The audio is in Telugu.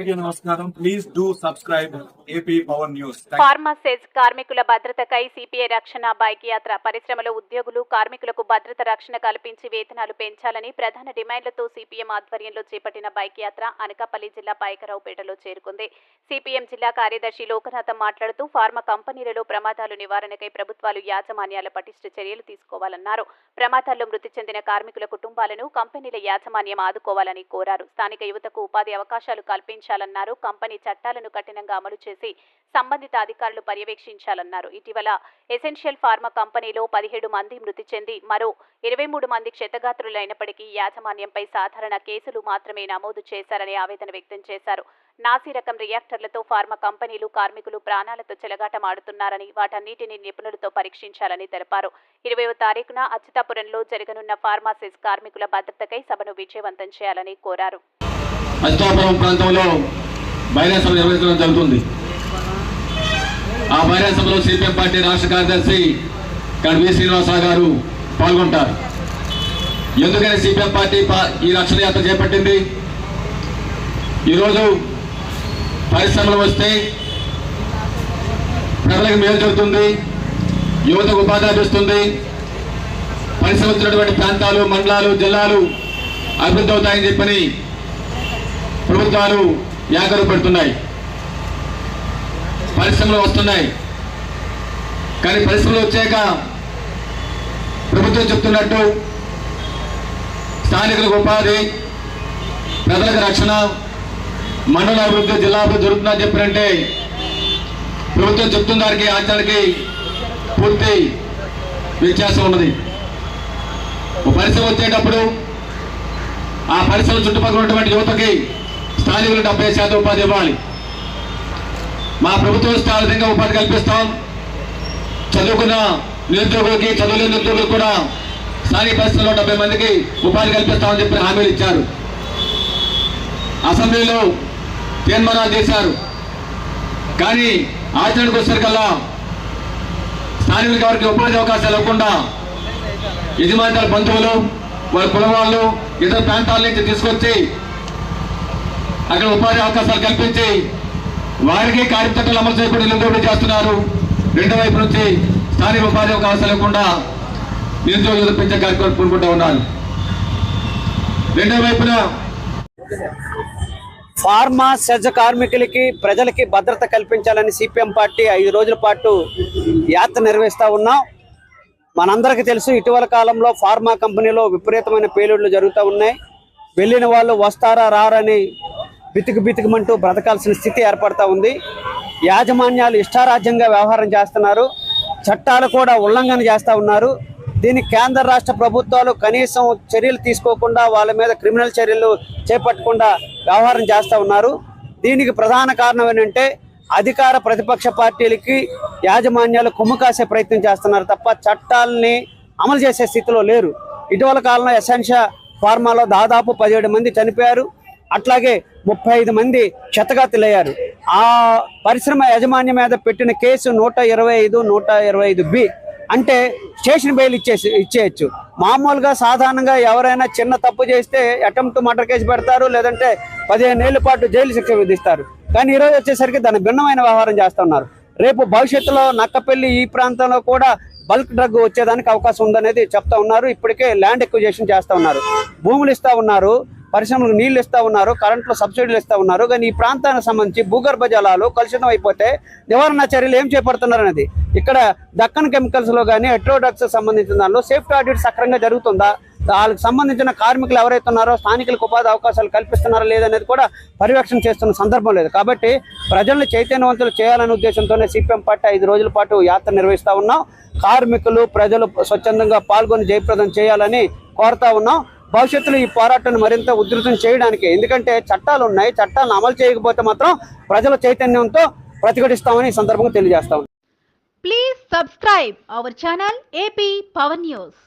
అందరికీ నమస్కారం. Please do subscribe AP power news ఫార్మాసెస్ కార్మికుల భద్రతకై సిపిఐ రక్షణ బైక్ యాత్ర పరిశ్రమలో ఉద్యోగులు కార్మికులకు భద్రత రక్షణ కల్పించి వేతనాలు పెంచాలని ప్రధాన డిమాండ్లతో సిపిఎం ఆధ్వర్యంలో చేపట్టిన బైక్ యాత్ర అనకాపల్లి జిల్లా పాయకరావుపేటలో చేరుకుంది. సిపిఎం జిల్లా కార్యదర్శి లోకనాథం మాట్లాడుతూ ఫార్మా కంపెనీలలో ప్రమాదాలు నివారణకై ప్రభుత్వాలు యాజమాన్యాల పటిష్ట చర్యలు తీసుకోవాలన్నారు. ప్రమాదాల్లో మృతి చెందిన కార్మికుల కుటుంబాలను కంపెనీల యాజమాన్యం ఆదుకోవాలని కోరారు. స్థానిక యువతకు ఉపాధి అవకాశాలు కల్పించారు కల్పించాలన్నారు కంపెనీ చట్టాలను కఠినంగా అమలు చేసి సంబంధిత అధికారులు పర్యవేక్షించాలన్నారు. ఇటీవల ఎసెన్షియల్ ఫార్మా కంపెనీలో పదిహేడు మంది మృతి చెంది మరో ఇరవై మూడు మంది క్షతగాత్రులైనప్పటికీ యాజమాన్యంపై సాధారణ కేసులు మాత్రమే నమోదు చేశారని ఆవేదన వ్యక్తం చేశారు. నాసి రకం రియాక్టర్లతో ఫార్మా కంపెనీలు కార్మికులు ప్రాణాలతో చెలగాటమాడుతున్నారని వాటన్నిటిని నిపుణులతో పరీక్షించాలని తెలిపారు. ఇరవైవ తారీఖున అచ్యుతాపురంలో జరగనున్న ఫార్మాసిస్ కార్మికుల భద్రతకై సభను విజయవంతం చేయాలని కోరారు. అచ్యుతాపురం ప్రాంతంలో బహిరంగ సభ నిర్వహించడం జరుగుతుంది. ఆ బహిరంగ సభలో సిపిఎం పార్టీ రాష్ట్ర కార్యదర్శి కడవి వి శ్రీనివాసరావు గారు పాల్గొంటారు. ఎందుకని సిపిఎం పార్టీ ఈ రక్షణ యాత్ర చేపట్టింది? ఈరోజు పరిశ్రమలు వస్తే ప్రజలకు మేలు జరుగుతుంది యువతకు ఉపాధి లభిస్తుంది. పరిశ్రమ వచ్చినటువంటి ప్రాంతాలు మండలాలు జిల్లాలు అభివృద్ధి అవుతాయని చెప్పని ప్రభుత్వాలు యాగరు పెడుతున్నాయి. పరిశ్రమలు వస్తున్నాయి. కానీ పరిశ్రమలు వచ్చాక ప్రభుత్వం చెప్తున్నట్టు స్థానికులకు ఉపాధి ప్రజలకు రక్షణ మండల అభివృద్ధి జిల్లా అభివృద్ధి జరుగుతుందని చెప్పినంటే ప్రభుత్వం చెప్తున్న దానికి ఆచరణకి పూర్తి వ్యత్యాసం ఉన్నది. పరిశ్రమ వచ్చేటప్పుడు ఆ పరిశ్రమ చుట్టుపక్కల ఉన్నటువంటి యువతకి స్థానికులు డెబ్బై శాతం ఉపాధి ఇవ్వాలి. మా ప్రభుత్వం స్థానికంగా విధంగా ఉపాధి కల్పిస్తాం. చదువుకున్న నిరుద్యోగులకి చదువులేని నిరుద్యోగులకు కూడా స్థానిక పరిస్థితుల్లో డెబ్బై మందికి ఉపాధి కల్పిస్తామని చెప్పి హామీలు ఇచ్చారు. అసెంబ్లీలో తీర్మానాలు చేశారు కానీ ఆచరణకు వచ్చేసరికల్లా స్థానికులకి ఎవరికి ఉపాధి అవకాశాలు ఇవ్వకుండా యజమానుల బంధువులు వాళ్ళ కులవాళ్ళు ఇతర ప్రాంతాల నుంచి తీసుకొచ్చి అక్కడ ఉపాధి అవకాశాలు కల్పించి వారికి కార్యచట్టాలు అమలు చేయకుండా నిరుద్యోగులు చేస్తున్నారు. రెండో వైపు నుంచి స్థానిక ఉపాధి అవకాశాలు లేకుండా నిరుద్యోగులు పెంచే కార్యక్రమం పూనుకుంటూ ఉన్నారు. రెండో వైపున ఫార్మా సజ్జ కార్మికులకి ప్రజలకి భద్రత కల్పించాలని సిపిఎం పార్టీ ఐదు రోజుల పాటు యాత్ర నిర్వహిస్తా ఉన్నాం. మనందరికీ తెలుసు ఇటీవల కాలంలో ఫార్మా కంపెనీలో విపరీతమైన పేలుళ్ళు జరుగుతూ ఉన్నాయి. వెళ్ళిన వాళ్ళు వస్తారా రారని బితుకు బితుకుమంటూ బ్రతకాల్సిన స్థితి ఏర్పడతా ఉంది. యాజమాన్యాలు ఇష్టారాజ్యంగా వ్యవహారం చేస్తున్నారు. చట్టాలు కూడా ఉల్లంఘన చేస్తూ ఉన్నారు. దీనికి కేంద్ర రాష్ట్ర ప్రభుత్వాలు కనీసం చర్యలు తీసుకోకుండా వాళ్ళ మీద క్రిమినల్ చర్యలు చేపట్టకుండా వ్యవహారం చేస్తూ ఉన్నారు. దీనికి ప్రధాన కారణం ఏంటంటే అధికార ప్రతిపక్ష పార్టీలకి యాజమాన్యాలు కొమ్ము కాసే ప్రయత్నం చేస్తున్నారు తప్ప చట్టాలని అమలు చేసే స్థితిలో లేరు. ఇటీవల కాలంలో ఎసెన్షియా ఫార్మాలో దాదాపు పదిహేడు మంది చనిపోయారు. అట్లాగే ముప్పై ఐదు మంది క్షతగాతులయ్యారు. ఆ పరిశ్రమ యాజమాన్యం మీద పెట్టిన కేసు నూట ఇరవై ఐదు నూట ఇరవై ఐదు బి అంటే స్టేషన్ బెయిల్ ఇచ్చేసి ఇచ్చేయచ్చు. మామూలుగా సాధారణంగా ఎవరైనా చిన్న తప్పు చేస్తే అటెంప్ట్ మర్డర్ కేసు పెడతారు లేదంటే పదిహేను ఏళ్ళ పాటు జైలు శిక్ష విధిస్తారు. కానీ ఈరోజు వచ్చేసరికి దాని భిన్నమైన వ్యవహారం చేస్తున్నారు. రేపు భవిష్యత్తులో నక్కపల్లి ఈ ప్రాంతంలో కూడా బల్క్ డ్రగ్ వచ్చేదానికి అవకాశం ఉందనేది చెప్తా ఉన్నారు. ఇప్పటికే ల్యాండ్ ఎక్విజేషన్ చేస్తూ ఉన్నారు. భూములు ఇస్తా ఉన్నారు. పరిశ్రమలకు నీళ్ళు ఇస్తా ఉన్నారు కరెంట్లో సబ్సిడీలు ఇస్తా ఉన్నారు. కానీ ఈ ప్రాంతానికి సంబంధించి భూగర్భ జలాలు కలుషితం అయిపోతే నివారణ చర్యలు ఏం చేపడుతున్నారు అనేది. ఇక్కడ దక్కన్ కెమికల్స్లో కానీ ఎట్రోడక్స్ సంబంధించిన దానిలో సేఫ్టీ ఆడిట్ సక్రంగా జరుగుతుందా? వాళ్ళకి సంబంధించిన కార్మికులు ఎవరైతే ఉన్నారో స్థానికులకు ఉపాధి అవకాశాలు కల్పిస్తున్నారా లేదనేది కూడా పర్యవేక్షణ చేస్తున్న సందర్భం లేదు. కాబట్టి ప్రజలను చైతన్యవంతులు చేయాలనే ఉద్దేశంతోనే సిపిఎం పార్టీ ఐదు రోజుల పాటు యాత్ర నిర్వహిస్తూ ఉన్నాం. కార్మికులు ప్రజలు స్వచ్ఛందంగా పాల్గొని జయప్రదం చేయాలని కోరుతా ఉన్నాం. భవిష్యత్తులో ఈ పోరాటాన్ని మరింత ఉధృతం చేయడానికి. ఎందుకంటే చట్టాలు ఉన్నాయి. చట్టాలను అమలు చేయకపోతే మాత్రం ప్రజల చైతన్యంతో ప్రతిఘటిస్తామని ఈ సందర్భంగా తెలియజేస్తాం please subscribe our channel AP Power news